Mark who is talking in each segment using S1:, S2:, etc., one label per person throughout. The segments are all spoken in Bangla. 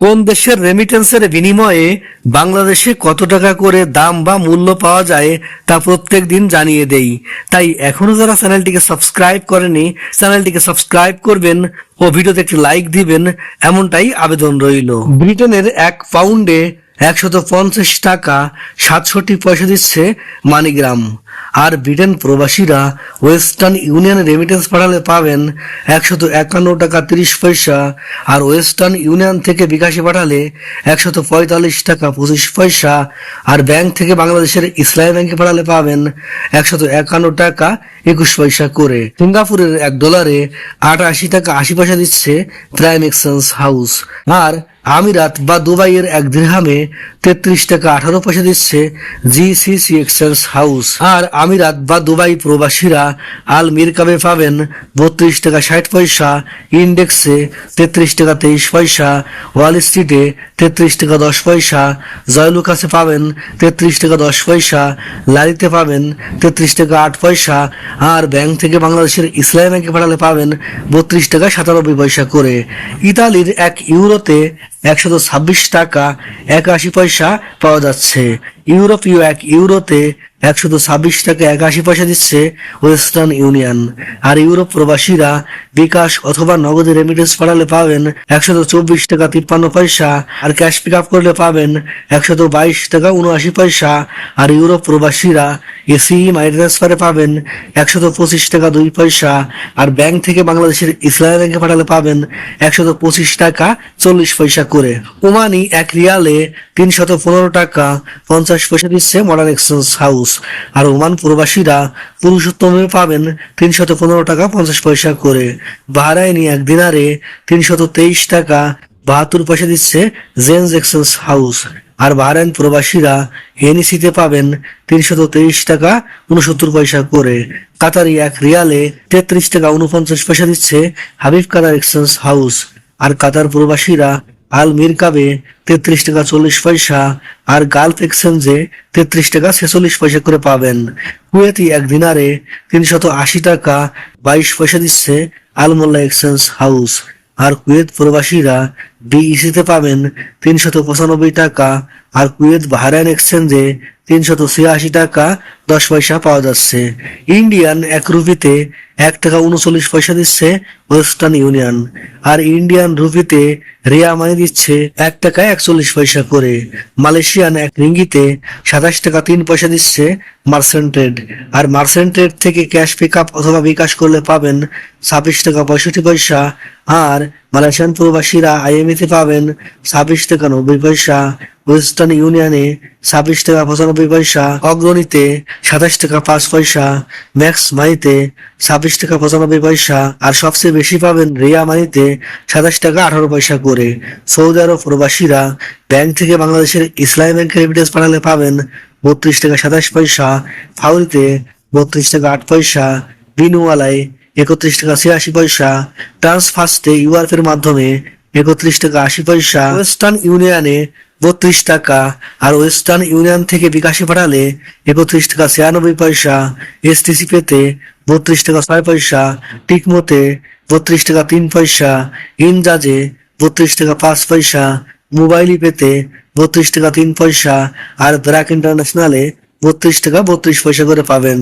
S1: কোন দেশের রেমিটেন্সের বিনিময়ে বাংলাদেশে কত টাকা করে দাম বা মূল্য পাওয়া যায় তা প্রত্যেক দিন জানিয়ে দেই। তাই এখনও যারা চ্যানেলটিকে সাবস্ক্রাইব করেনি, চ্যানেলটিকে সাবস্ক্রাইব করবেন ও ভিডিওতে একটি লাইক দিবেন, এমনটাই আবেদন রইল। ব্রিটেনের এক পাউন্ডে একশত পঞ্চাশ টাকা সাতষট্টি পয়সা দিচ্ছে মানিগ্রাম। আর ব্রিটেন প্রবাসীরা ওয়েস্টার্ন ইউনিয়ন রেমিটেন্স পাঠালে পাবেন একশত একান্ন টাকা তিরিশ পয়সা, আর ওয়েস্টার্ন ইউনিয়ন থেকে বিকাশে পাঠালে একশত পঁয়তাল্লিশ টাকা পঁচিশ পয়সা, আর ব্যাংক থেকে বাংলাদেশের ইসলামী ব্যাংকে পাঠালে পাবেন একশত একান্ন টাকা একুশ পয়সা করে। সিঙ্গাপুরের এক ডলারে আটাশি টাকা আশি পয়সা দিচ্ছে প্রাইম এক্সচেঞ্জ হাউস আর আমিরাত বা দুবাইয়ের এক দিরহামে তেত্রিশ টাকা আঠারো পয়সা দিচ্ছে জিসিসি এক্সচেঞ্জ হাউস। আর আমিরাত বা দুবাই প্রবাসীরা আল মিরকাবে পাবেন বত্রিশ টাকা ষাট পয়সা, ইন্ডেক্সে তেত্রিশ টাকা তেইশ পয়সা, ওয়াল স্ট্রিটে তেত্রিশ টাকা দশ পয়সা, জয়লুকাসে পাবেন তেত্রিশ টাকা দশ পয়সা, লারিতে পাবেন তেত্রিশ টাকা আট পয়সা, আর ব্যাংক থেকে বাংলাদেশের ইসলামী ব্যাংকে পাঠালে পাবেন বত্রিশ টাকা সাতানব্বই পয়সা করে। ইতালির এক ইউরোতে একশত ছাব্বিশ টাকা একাশি পয়সা পাওয়া যাচ্ছে। ইউরোপীয় এক ইউরোতে একশত ছাব্বিশ টাকা একাশি পয়সা দিচ্ছে ওয়েস্টার্ন ইউনিয়ন। আর ইউরোপ প্রবাসীরা বিকাশ অথবা নগদে রেমিটেন্স পাঠালে পাবেন একশত চব্বিশ টাকা তিপ্পান্ন পয়সা, আর ক্যাশ পিক আপ করলে পাবেন একশত বাইশ টাকা উনআশি পয়সা। আর ইউরোপ প্রবাসীরা এসি মানি ট্রান্সফারে পাবেন একশত পঁচিশ টাকা দুই পয়সা। আর ব্যাংক থেকে বাংলাদেশের ইসলামী ব্যাংকে পাঠালে পাবেন একশত পঁচিশ টাকা চল্লিশ পয়সা করে। ওমানি এক রিয়ালে তিনশত পনেরো টাকা পঞ্চাশ পয়সা দিচ্ছে মডার্ন এক্সচেঞ্জ হাউস আর ওমান প্রবাসীরা পুরুষোত্তমে পাবেন তিনশত পনেরো টাকা পঞ্চাশ পয়সা করে। বাহরাইনি এক দিনারে তিনশত তেইশ টাকা বাহাত্তর পয়সা দিচ্ছে জেন্স এক্সচেঞ্জ হাউস। আর বাহরাইন প্রবাসীরা এনইসিতে পাবেন তিনশত তেইশ টাকা উনসত্তর পয়সা করে। কাতারি এক রিয়ালে তেত্রিশ টাকা উনপঞ্চাশ পয়সা দিচ্ছে হাবিব কাতার এক্সচেঞ্জ হাউস। আর কাতার প্রবাসীরা আল মিরকাবে তেত্রিশ টাকা চল্লিশ পয়সা, আর গালফ এক্সচেঞ্জে তেত্রিশ টাকা ছেচল্লিশ পয়সা করে পাবেন। কুয়েতি এক দিনারে তিনশত আশি টাকা বাইশ পয়সা দিচ্ছে আলমোল্লা এক্সচেঞ্জ হাউস। আর কুয়েত প্রবাসীরা বিইসিতে পাবেন তিনশত পঁচানব্বই টাকা আর কুয়েত বাহরাইন এক্সচেঞ্জে তিনশত ছিয়াশি টাকা, দশ পয়সা পাওয়া যাচ্ছে। ইন্ডিয়ান এক রুপিতে এক টাকা উনচল্লিশ পয়সা দিচ্ছে ওয়েস্টার্ন ইউনিয়ন আর ইন্ডিয়ান রুপিতে রিয়া মানি দিচ্ছে এক টাকা একচল্লিশ পয়সা করে। মালয়েশিয়ান এক রিঙ্গিতে সাতাশ টাকা তিন পয়সা দিচ্ছে মার্সেন্টেড আর মার্সেন্টেড থেকে ক্যাশ পিক আপ অথবা বিকাশ করলে পাবেন ছাব্বিশ টাকা পঁয়ষট্টি পয়সা আর মালয়েশিয়ান প্রবাসীরা আইএমএতে পাবেন ছাব্বিশ টাকা নব্বই পয়সা, ওয়েস্টার্ন ইউনিয়নে ছাব্বিশ টাকা পঁচানব্বই পয়সা, অগ্রণীতে সাতাশ টাকা পাঁচ পয়সা, ম্যাক্স মানিতে ছাব্বিশ টাকা পঁচানব্বই পয়সা, আর সবচেয়ে বেশি পাবেন রিয়া মানিতে সাতাশ টাকা আঠারো পয়সা করে। সৌদি আরব প্রবাসীরা ব্যাংক থেকে বাংলাদেশের ইসলামী ব্যাংকে রেমিটেন্স পাঠালে পাবেন বত্রিশ টাকা সাতাশ পয়সা, ফাউরিতে বত্রিশ টাকা আট পয়সা, বিনুয়ালায় একত্রিশ টাকা ছিয়াশি পয়সা। ট্রান্সফার্স্টে ইউআরএফ এর মাধ্যমে একত্রিশ টাকা আশি পয়সা। ওয়েস্টার্ন ইউনিয়নে বত্রিশ টাকা। আর ওয়েস্টার্ন ইউনিয়ন থেকে বিকাশে পাঠালে একত্রিশ টাকা ছিয়ানব্বই পয়সা। এসটিসি পেতে বত্রিশ টাকা ছয় পয়সা। টিকমোতে বত্রিশ টাকা তিন পয়সা। ইনজাজে বত্রিশ টাকা পাঁচ পয়সা। মোবাইলি পেতে বত্রিশ টাকা তিন পয়সা। আর ব্র্যাক ইন্টারন্যাশনালে বত্রিশ টাকা বত্রিশ পয়সা করে পাবেন।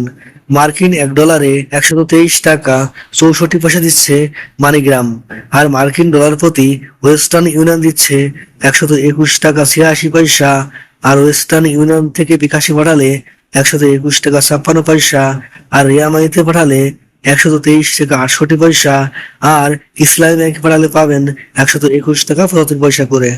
S1: মার্কিন এক ডলারে একশত তেইশ টাকা চৌষট্টি পয়সা দিচ্ছে মানিগ্রাম। আর মার্কিন ডলার প্রতি ওয়েস্টার্ন ইউনিয়ন দিচ্ছে একশত একুশ টাকা ছিয়াশি পয়সা। আর ওয়েস্টার্ন ইউনিয়ন থেকে বিকাশে পাঠালে একশত একুশ টাকা ছাপ্পান্ন পয়সা। আর রিয়ামানিতে পাঠালে একশত তেইশ টাকা আটষট্টি পয়সা। আর ইসলামী ব্যাংকে পাঠালে পাবেন একশত একুশ টাকা পঁচাত্তর পয়সা করে।